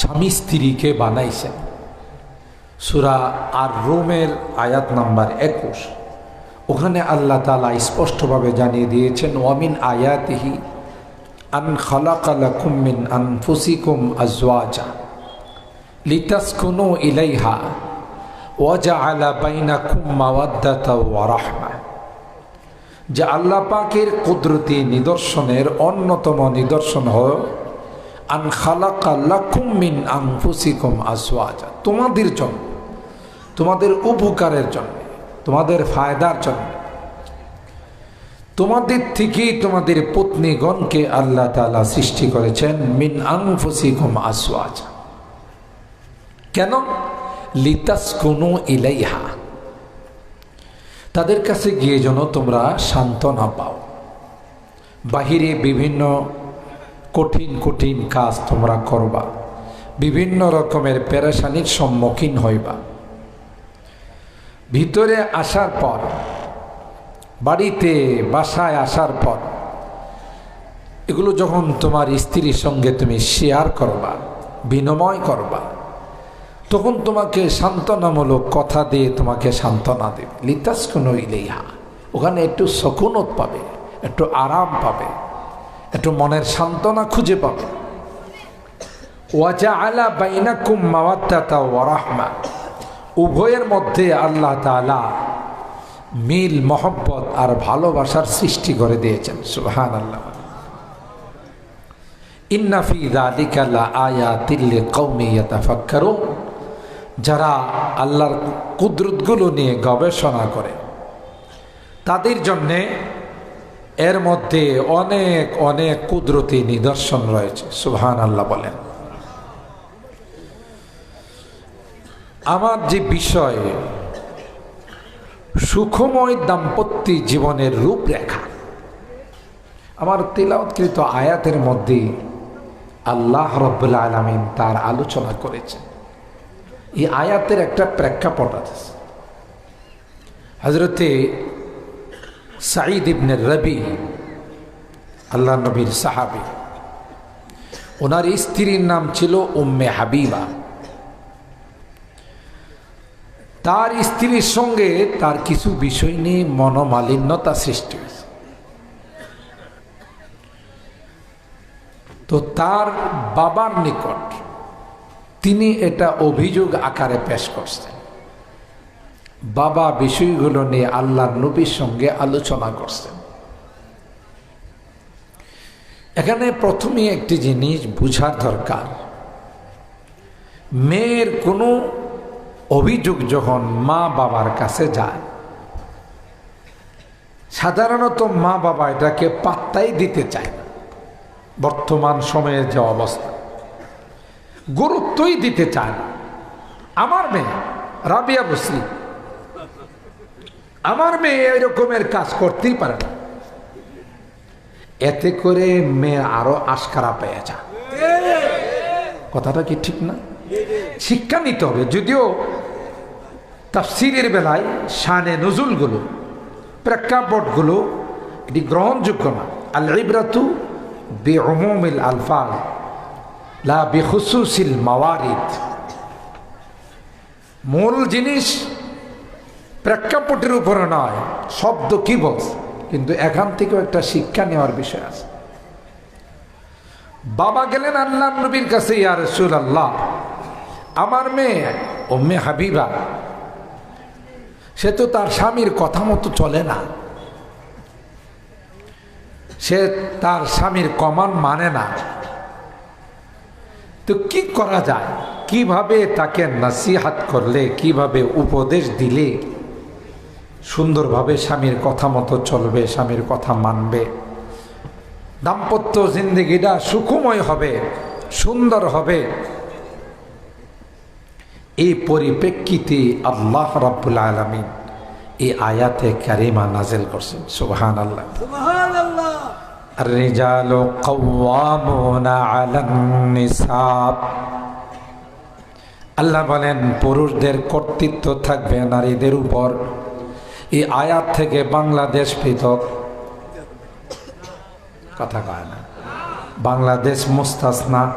স্বামী স্ত্রীকে বানাইছেন সুরা আর রোমের আয়াত নাম্বার একুশ। ওখানে আল্লাহ তালা স্পষ্টভাবে জানিয়ে দিয়েছেন, ওয়ামিন আয়াতিহি আন খালাকালাকুম আন আনফুসিকুম আজওয়াজা লিটাস লিতাসকুনু ইলাইহা ওয়াজআলা বাইনাকুম মাওয়াদ্দাতা ওয়া রাহমা। যে আল্লাহ পাকের কুদরতি নিদর্শনের অন্যতম নিদর্শন হল আন খালাকা মিন আনফুসিকুম আজওয়াজা। তোমাদের জন্য, তোমাদের উপকারের জন্য, তোমাদের ফায়দার জন্য, তোমাদের থেকেই তোমাদের পত্নীগণকে আল্লাহ তালা সৃষ্টি করেছেন মিন আনফুসিকুম আসওয়াজা কেন? লিতাস কোনো ইলাইহা। তাদের কাছে গিয়ে যেন তোমরা সান্ত্বনা পাও। বাহিরে বিভিন্ন কঠিন কঠিন কাজ তোমরা করবা। বিভিন্ন রকমের পেরেশানির সম্মুখীন হইবা। ভিতরে আসার পর, বাড়িতে, বাসায় আসার পর, এগুলো যখন তোমার স্ত্রীর সঙ্গে তুমি শেয়ার করবা, বিনিময় করবা, তখন তোমাকে সান্ত্বনামূলক কথা দিয়ে তোমাকে সান্ত্বনা দেবে। লিতাস কোনো ইলেইহা। ওখানে একটু সকুনত পাবে, একটু আরাম পাবে। একটু মনের সান্ত্বনা খুঁজে পাবে ওয়াজা আলা বাইনাকুম ওয়ারাহমা উভয়ের মধ্যে আল্লাহ তালা মিল, মহব্বত আর ভালোবাসার সৃষ্টি করে দিয়েছেন। সুহান আল্লাহ ইন্নাফি দালিকাল্লা আয়া তিল্লে কৌমিয়াতাফাক্কারুন যারা আল্লাহর কুদরতগুলো নিয়ে গবেষণা করে, তাদের জন্যে এর মধ্যে অনেক অনেক কুদরতি নিদর্শন রয়েছে সুহান আল্লাহ বলেন। আমার যে বিষয়, সুখময় দাম্পত্য জীবনের রূপরেখা, আমার তিলাওৎকৃত আয়াতের মধ্যে আল্লাহ রব্বুল্লা আলমিন তার আলোচনা করেছেন। এই আয়াতের একটা প্রেক্ষাপট আছে। হজরতে সাঈদ ইবনে রবি, আল্লাহ নবীর সাহাবি। ওনার স্ত্রীর নাম ছিল উম্মে হাবিবা। তার স্ত্রীর সঙ্গে তার কিছু বিষয় নিয়ে মনোমালিন্যতা সৃষ্টি হয়েছে। তো তার বাবার নিকট তিনি এটা অভিযোগ আকারে পেশ করছেন। বাবা বিষয়গুলো নিয়ে আল্লাহর নবীর সঙ্গে আলোচনা করছেন। এখানে প্রথমে একটি জিনিস বুঝার দরকার। মেয়ের কোনো অভিযোগ যখন মা বাবার কাছে যায়, সাধারণত মা বাবা এটাকে পাত্তাই দিতে চায় না। বর্তমান সময়ের যে অবস্থা, গুরুত্বই দিতে চায় না। আমার মেয়ে, রাবিয়া বসলি আমার মেয়ে এরকমের কাজ করতেই পারে না। এতে করে মেয়ে আরও আশকারা পেয়ে যা কথাটা কি ঠিক না? শিক্ষা নিতে হবে, যদিও তাফসিরের বেলায় শানে নজুলগুলো, প্রেক্ষাপটগুলো এটি গ্রহণযোগ্য না। আল ইবরাতু বে অমমিল আলফাল লা বেখুসুসিল মাওয়ারিদ। মূল জিনিস প্রেক্ষাপটের উপরে নয়, শব্দ কি বলস কিন্তু এখান থেকেও একটা শিক্ষা নেওয়ার বিষয় আছে। বাবা গেলেন আল্লাহ নবীর কাছে, ইয়া রসুল আল্লাহ আমার মেয়ে ও ওম্মে হাবিবা, সে তো তার স্বামীর কথা মতো চলে না। সে তার স্বামীর কমান মানে না। তো কি করা যায়? কীভাবে তাকে নাসিহাত করলে? কীভাবে উপদেশ দিলে? সুন্দরভাবে স্বামীর কথা মতো চলবে স্বামীর কথা মানবে দাম্পত্য জিন্দগিটা সুখময় হবে সুন্দর হবে এই পরিপ্রেক্ষিতে আল্লাহ রাব্বুল আলমিন এই আয়াতে কারিমা নাজেল করছেন সুবহান আল্লাহ الرجال قوامون على النساء আল্লাহ বলেন পুরুষদের কর্তৃত্ব থাকবে নারীদের উপর এই আয়াত থেকে বাংলাদেশ পৃথক। কথা কয় না। বাংলাদেশ মুস্তাসনা।